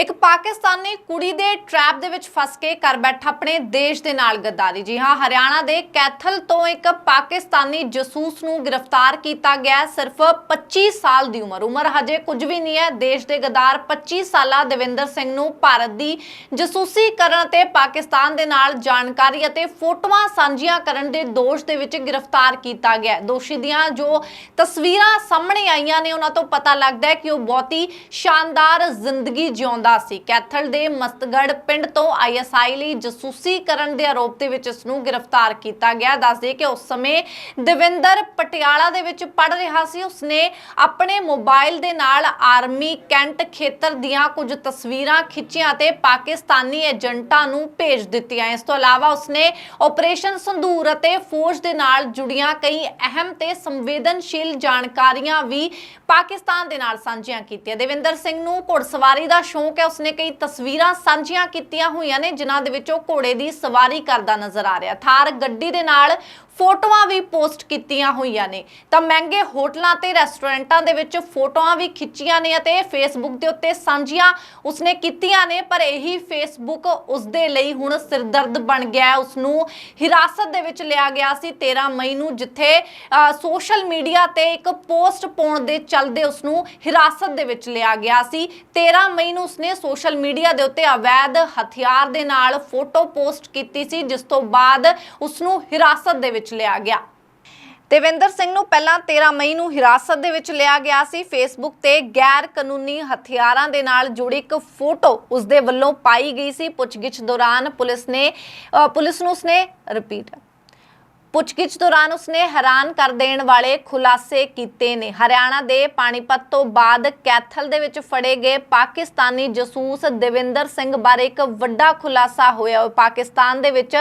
ਇੱਕ ਪਾਕਿਸਤਾਨੀ ਕੁੜੀ ਦੇ ਟਰੈਪ ਦੇ ਵਿੱਚ ਫਸ ਕੇ ਕਰ ਬੈਠਾ ਆਪਣੇ ਦੇਸ਼ ਦੇ ਨਾਲ ਗੱਦਾਰੀ। ਜੀ ਹਾਂ, ਹਰਿਆਣਾ ਦੇ ਕੈਥਲ ਤੋਂ ਇੱਕ ਪਾਕਿਸਤਾਨੀ ਜਸੂਸ ਨੂੰ ਗ੍ਰਿਫਤਾਰ ਕੀਤਾ ਗਿਆ ਸਿਰਫ 25 ਸਾਲ ਦੀ ਉਮਰ। ਉਮਰ ਹਜੇ ਕੁਝ ਵੀ ਨਹੀਂ ਹੈ। ਦੇਸ਼ ਦੇ ਗਦਾਰ 25 ਸਾਲਾ ਦੇਵਿੰਦਰ ਸਿੰਘ ਨੂੰ ਭਾਰਤ ਦੀ ਜਸੂਸੀ ਕਰਨ ਤੇ ਪਾਕਿਸਤਾਨ ਦੇ ਨਾਲ ਜਾਣਕਾਰੀ ਅਤੇ ਫੋਟੋਆਂ ਸਾਂਝੀਆਂ ਕਰਨ ਦੇ ਦੋਸ਼ ਦੇ ਵਿੱਚ ਗ੍ਰਿਫਤਾਰ ਕੀਤਾ ਗਿਆ ਦੋਸ਼ੀ ਦੀਆਂ ਜੋ ਤਸਵੀਰਾਂ ਸਾਹਮਣੇ ਆਈਆਂ ਨੇ, ਉਹਨਾਂ ਤੋਂ ਪਤਾ ਲੱਗਦਾ ਹੈ ਕਿ ਉਹ ਬਹੁਤੀ ਸ਼ਾਨਦਾਰ ਜ਼ਿੰਦਗੀ ਜਿਉਂਦਾ ਸੀ। ਕੈਥਲ ਦੇ ਮਸਤਗੜ ਪਿੰਡ ਤੋਂ ਆਈਐਸਆਈ ਲਈ ਜਸੂਸੀ ਕਰਨ ਦੇ ਆਰੋਪ ਦੇ ਵਿੱਚ ਇਸ ਨੂੰ ਗ੍ਰਿਫਤਾਰ ਕੀਤਾ ਗਿਆ। ਦੱਸਦੇ ਕਿ ਉਸ ਸਮੇਂ ਦਵਿੰਦਰ ਪਟਿਆਲਾ ਦੇ ਵਿੱਚ ਪੜ ਰਿਹਾ ਸੀ। ਉਸਨੇ ਆਪਣੇ ਮੋਬਾਈਲ ਦੇ ਨਾਲ ਆਰਮੀ ਕੈਂਟ ਖੇਤਰ ਦੀਆਂ ਕੁਝ ਤਸਵੀਰਾਂ ਖਿੱਚੀਆਂ ਤੇ ਪਾਕਿਸਤਾਨੀ ਏਜੰਟਾਂ ਨੂੰ ਭੇਜ ਦਿੱਤੀਆਂ। ਇਸ ਤੋਂ ਇਲਾਵਾ ਉਸਨੇ ਆਪਰੇਸ਼ਨ ਸੰਧੂਰ ਅਤੇ ਫੌਜ ਦੇ ਨਾਲ ਜੁੜੀਆਂ ਕਈ ਅਹਿਮ ਤੇ ਸੰਵੇਦਨਸ਼ੀਲ ਜਾਣਕਾਰੀਆਂ ਵੀ ਪਾਕਿਸਤਾਨ ਦੇ ਨਾਲ ਸਾਂਝੀਆਂ ਕੀਤੀਆਂ। ਦੇਵਿੰਦਰ ਸਿੰਘ ਨੂੰ ਘੋੜਸਵਾਰੀ ਦਾ ਸ਼ੌਂਕ ਹੈ ਉਸਨੇ ਕਈ ਤਸਵੀਰਾਂ ਸਾਂਝੀਆਂ ਕੀਤੀਆਂ ਹੋਈਆਂ ਨੇ, ਜਿਨ੍ਹਾਂ ਦੇ ਵਿੱਚ ਉਹ ਘੋੜੇ ਦੀ ਸਵਾਰੀ ਕਰਦਾ ਨਜ਼ਰ ਆ ਰਿਹਾ। ਥਾਰ ਗੱਡੀ ਦੇ ਨਾਲ ਫੋਟੋਆਂ ਵੀ ਪੋਸਟ ਕੀਤੀਆਂ ਹੋਈਆਂ ਨੇ। ਤਾਂ ਮਹਿੰਗੇ ਹੋਟਲਾਂ ਤੇ ਰੈਸਟੋਰੈਂਟਾਂ ਦੇ ਵਿੱਚ ਫੋਟੋਆਂ ਵੀ ਖਿੱਚੀਆਂ ਨੇ ਅਤੇ ਫੇਸਬੁੱਕ ਦੇ ਉੱਤੇ ਸਾਂਝੀਆਂ ਉਸਨੇ ਕੀਤੀਆਂ ਨੇ, ਪਰ ਇਹੀ ਫੇਸਬੁੱਕ ਉਸਦੇ ਲਈ ਹੁਣ ਸਿਰਦਰਦ ਬਣ ਗਿਆ ਹੈ। ਉਸ ਨੂੰ ਹਿਰਾਸਤ ਦੇ ਵਿੱਚ ਲਿਆ ਗਿਆ ਸੀ 13 ਮਈ ਨੂੰ, ਜਿੱਥੇ ਸੋਸ਼ਲ ਮੀਡੀਆ ਤੇ ਇੱਕ ਪੋਸਟ ਪਾਉਣ ਦੇ ਚੱਲਦੇ ਉਸ ਨੂੰ ਹਿਰਾਸਤ ਦੇ ਵਿੱਚ ਲਿਆ ਗਿਆ ਸੀ। 13 ਮਈ ਨੂੰ ਉਸਨੇ ਸੋਸ਼ਲ ਮੀਡੀਆ ਦੇ ਉੱਤੇ ਅਵੈਧ ਹਥਿਆਰ ਦੇ ਨਾਲ ਫੋਟੋ ਪੋਸਟ ਕੀਤੀ ਸੀ, ਜਿਸ ਤੋਂ ਬਾਅਦ ਉਸ ਨੂੰ ਹਿਰਾਸਤ ਦੇ ਵਿੱਚ ਲਿਆ ਗਿਆ। ਦੇਵਿੰਦਰ ਸਿੰਘ ਨੂੰ ਪਹਿਲਾਂ 13 ਮਈ ਨੂੰ ਹਿਰਾਸਤ ਦੇ ਵਿੱਚ ਲਿਆ ਗਿਆ ਸੀ। ਫੇਸਬੁੱਕ ਤੇ ਗੈਰ ਕਾਨੂੰਨੀ ਹਥਿਆਰਾਂ ਦੇ ਨਾਲ ਜੁੜੀ ਇੱਕ ਫੋਟੋ ਉਸ ਦੇ ਵੱਲੋਂ ਪਾਈ ਗਈ ਸੀ। ਪੁੱਛਗਿੱਛ ਦੌਰਾਨ ਪੁਲਿਸ ਨੇ ਪੁਲਿਸ ਨੂੰ ਉਸਨੇ ਰਿਪੀਟ ਪੁੱਛਗਿੱਛ ਦੌਰਾਨ ਉਸਨੇ ਹੈਰਾਨ ਕਰ ਦੇਣ ਵਾਲੇ ਖੁਲਾਸੇ ਕੀਤੇ ਨੇ। ਹਰਿਆਣਾ ਦੇ ਪਾਣੀਪਤ ਤੋਂ ਬਾਅਦ ਕੈਥਲ ਦੇ ਵਿੱਚ ਫੜੇ ਗਏ ਪਾਕਿਸਤਾਨੀ ਜਸੂਸ ਦੇਵਿੰਦਰ ਸਿੰਘ ਬਾਰੇ ਇੱਕ ਵੱਡਾ ਖੁਲਾਸਾ ਹੋਇਆ। ਪਾਕਿਸਤਾਨ ਦੇ ਵਿੱਚ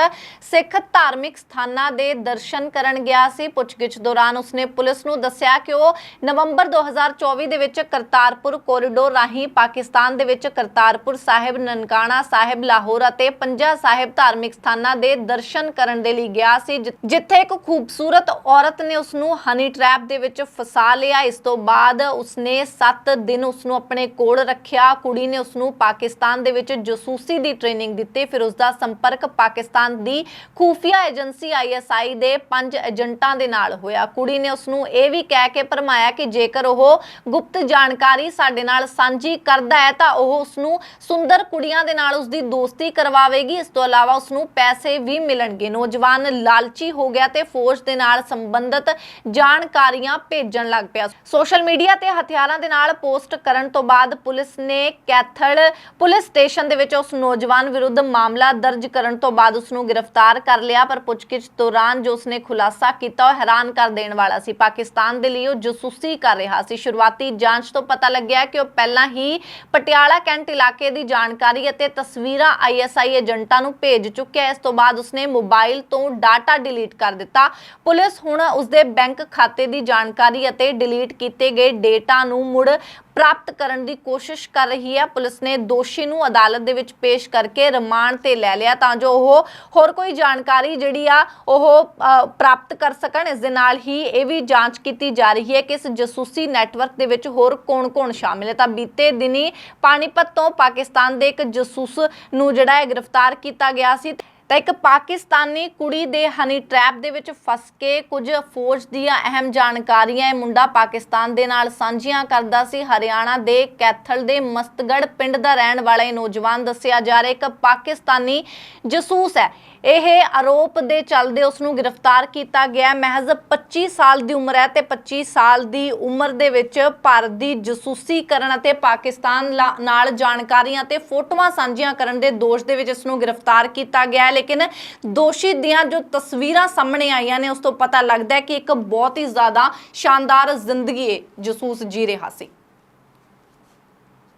ਸਿੱਖ ਧਾਰਮਿਕ ਸਥਾਨਾਂ ਦੇ ਦਰਸ਼ਨ ਕਰਨ ਗਿਆ ਸੀ। ਪੁੱਛਗਿੱਛ ਦੌਰਾਨ ਉਸਨੇ ਪੁਲਿਸ ਨੂੰ ਦੱਸਿਆ ਕਿ ਉਹ ਨਵੰਬਰ 2024 ਦੇ ਵਿੱਚ ਕਰਤਾਰਪੁਰ ਕੋਰੀਡੋਰ ਰਾਹੀਂ ਪਾਕਿਸਤਾਨ ਦੇ ਵਿੱਚ ਕਰਤਾਰਪੁਰ ਸਾਹਿਬ, ਨਨਕਾਣਾ ਸਾਹਿਬ, ਲਾਹੌਰ ਅਤੇ ਪੰਜਾ ਸਾਹਿਬ ਧਾਰਮਿਕ ਸਥਾਨਾਂ ਦੇ ਦਰਸ਼ਨ ਕਰਨ ਦੇ ਲਈ ਗਿਆ ਸੀ ਜਿੱਥੇ ਇੱਕ ਖੂਬਸੂਰਤ ਔਰਤ ਨੇ ਉਸ ਨੂੰ ਹਨੀ ਟ੍ਰੈਪ ਦੇ ਵਿੱਚ ਫਸਾ ਲਿਆ। ਇਸ ਤੋਂ ਬਾਅਦ ਉਸਨੇ 7 ਦਿਨ ਉਸ ਨੂੰ ਆਪਣੇ ਕੋਲ ਰੱਖਿਆ। ਕੁੜੀ ਨੇ ਉਸ ਨੂੰ ਪਾਕਿਸਤਾਨ ਦੇ ਵਿੱਚ ਜਸੂਸੀ ਦੀ ਟ੍ਰੇਨਿੰਗ ਦਿੱਤੀ। ਫਿਰ ਉਸ ਦਾ ਸੰਪਰਕ ਪਾਕਿਸਤਾਨ ਦੀ ਖੂਫੀਆ ਏਜੰਸੀ ਆਈਐਸਆਈ ਦੇ ਪੰਜ ਏਜੰਟਾਂ ਦੇ ਨਾਲ ਹੋਇਆ। ਕੁੜੀ ਨੇ ਉਸ ਨੂੰ ਇਹ ਵੀ ਕਹਿ ਕੇ ਭਰਮਾਇਆ ਕਿ ਜੇਕਰ ਉਹ ਗੁਪਤ ਜਾਣਕਾਰੀ ਸਾਡੇ ਨਾਲ ਸਾਂਝੀ ਕਰਦਾ ਹੈ, ਤਾਂ ਉਹ ਉਸ ਨੂੰ ਸੁੰਦਰ ਕੁੜੀਆਂ ਦੇ ਨਾਲ ਉਸ ਦੀ ਦੋਸਤੀ ਕਰਵਾਵੇਗੀ। ਇਸ ਤੋਂ ਇਲਾਵਾ ਉਸ ਨੂੰ ਪੈਸੇ ਵੀ ਮਿਲਣਗੇ। ਨੌਜਵਾਨ ਲਾਲਚੀ ਹੋ ਗਿਆ ਤੇ ਫੌਜ ਦੇ ਨਾਲ ਸੰਬੰਧਿਤ ਜਾਣਕਾਰੀਆਂ ਭੇਜਣ ਲੱਗ ਪਿਆ। ਸੋਸ਼ਲ ਮੀਡੀਆ ਤੇ ਹਥਿਆਰਾਂ ਦੇ ਨਾਲ ਪੋਸਟ ਕਰਨ ਤੋਂ ਬਾਅਦ ਪੁਲਿਸ ਨੇ ਕੈਥਲ ਪੁਲਿਸ ਸਟੇਸ਼ਨ ਦੇ ਵਿੱਚ ਉਸ ਨੌਜਵਾਨ ਵਿਰੁੱਧ ਮਾਮਲਾ ਦਰਜ ਕਰਨ ਤੋਂ ਬਾਅਦ ਉਸ ਨੂੰ ਗ੍ਰਿਫਤਾਰ ਕਰ ਲਿਆ, ਪਰ ਪੁੱਛਗਿੱਛ ਦੌਰਾਨ ਜੋ ਉਸਨੇ ਖੁਲਾਸਾ ਕੀਤਾ, ਉਹ ਹੈਰਾਨ ਕਰ ਦੇਣ ਵਾਲਾ ਸੀ। ਪਾਕਿਸਤਾਨ ਦੇ ਲਈ ਉਹ ਜਸੂਸੀ ਕਰ ਰਿਹਾ ਸੀ। ਸ਼ੁਰੂਆਤੀ ਜਾਂਚ ਤੋਂ ਪਤਾ ਲੱਗਿਆ ਕਿ ਉਹ ਪਹਿਲਾਂ ਹੀ ਪਟਿਆਲਾ ਕੈਂਟ ਇਲਾਕੇ ਦੀ ਜਾਣਕਾਰੀ ਅਤੇ ਤਸਵੀਰਾਂ ਆਈਐਸਆਈ ਏਜੰਟਾਂ ਨੂੰ ਭੇਜ ਚੁੱਕਿਆ ਇਸ ਤੋਂ ਬਾਅਦ ਉਸਨੇ ਮੋਬਾਈਲ ਤੋਂ ਡਾਟਾ ਡਿਲੀਟ ਕਰ ਦਿੱਤਾ। ਪੁਲਿਸ ਹੁਣ ਉਸਦੇ ਬੈਂਕ ਖਾਤੇ ਦੀ ਜਾਣਕਾਰੀ ਅਤੇ ਡਿਲੀਟ ਕੀਤੇ ਗਏ ਡੇਟਾ ਨੂੰ ਮੁੜ ਪ੍ਰਾਪਤ ਕਰਨ ਦੀ ਕੋਸ਼ਿਸ਼ ਕਰ ਰਹੀ ਹੈ। ਪੁਲਿਸ ਨੇ ਦੋਸ਼ੀ ਨੂੰ ਅਦਾਲਤ ਦੇ ਵਿੱਚ ਪੇਸ਼ ਕਰਕੇ ਰਿਮਾਂਡ ਤੇ ਲੈ ਲਿਆ ਤਾਂ ਜੋ ਉਹ ਹੋਰ ਕੋਈ ਜਾਣਕਾਰੀ ਜਿਹੜੀ ਆ ਉਹ ਪ੍ਰਾਪਤ ਕਰ ਸਕਣ। ਇਸ ਦੇ ਨਾਲ ਹੀ ਇਹ ਵੀ ਜਾਂਚ ਕੀਤੀ ਜਾ ਰਹੀ ਹੈ ਕਿ ਇਸ ਜਸੂਸੀ ਨੈਟਵਰਕ ਦੇ ਵਿੱਚ ਹੋਰ ਕੌਣ-ਕੌਣ ਸ਼ਾਮਿਲ ਹੈ। ਤਾਂ ਬੀਤੇ ਦਿਨੀ ਪਾਣੀਪਤ ਤੋਂ ਪਾਕਿਸਤਾਨ ਦੇ ਇੱਕ ਜਸੂਸ ਨੂੰ ਜਿਹੜਾ ਹੈ ਗ੍ਰਿਫਤਾਰ ਕੀਤਾ ਗਿਆ ਸੀ। ਤਾਂ ਇੱਕ ਪਾਕਿਸਤਾਨੀ ਕੁੜੀ ਦੇ ਹਨੀ ਟ੍ਰੈਪ ਦੇ ਵਿੱਚ ਫਸ ਕੇ ਕੁਝ ਫੌਜ ਦੀਆਂ ਅਹਿਮ ਜਾਣਕਾਰੀਆਂ ਇਹ ਮੁੰਡਾ ਪਾਕਿਸਤਾਨ ਦੇ ਨਾਲ ਸਾਂਝੀਆਂ ਕਰਦਾ ਸੀ। ਹਰਿਆਣਾ ਦੇ ਕੈਥਲ ਦੇ ਮਸਤਗੜ ਪਿੰਡ ਦਾ ਰਹਿਣ ਵਾਲਾ ਇਹ ਨੌਜਵਾਨ ਦੱਸਿਆ ਜਾ ਰਿਹਾ ਇੱਕ ਪਾਕਿਸਤਾਨੀ ਜਸੂਸ ਹੈ। ਇਹ ਆਰੋਪ ਦੇ ਚੱਲਦੇ ਉਸ ਨੂੰ ਗ੍ਰਿਫਤਾਰ ਕੀਤਾ ਗਿਆ ਮਹਿਜ਼ 25 ਸਾਲ ਦੀ ਉਮਰ ਹੈ ਤੇ 25 ਸਾਲ ਦੀ ਉਮਰ ਦੇ ਵਿੱਚ ਭਾਰਤ ਦੀ ਜਸੂਸੀ ਕਰਨ ਅਤੇ ਪਾਕਿਸਤਾਨ ਲਾ- ਨਾਲ ਜਾਣਕਾਰੀਆਂ ਤੇ ਫੋਟੋਆਂ ਸਾਂਝੀਆਂ ਕਰਨ ਦੇ ਦੋਸ਼ ਦੇ ਵਿੱਚ ਇਸ ਨੂੰ ਗ੍ਰਿਫਤਾਰ ਕੀਤਾ ਗਿਆ ਲੇਕਿਨ ਦੋਸ਼ੀ ਦੀਆਂ ਜੋ ਤਸਵੀਰਾਂ ਸਾਹਮਣੇ ਆਈਆਂ ਨੇ, ਉਸ ਤੋਂ ਪਤਾ ਲੱਗਦਾ ਹੈ ਕਿ ਇੱਕ ਬਹੁਤ ਹੀ ਜ਼ਿਆਦਾ ਸ਼ਾਨਦਾਰ ਜ਼ਿੰਦਗੀ ਇਹ ਜਸੂਸ ਜੀ ਰਿਹਾ ਸੀ।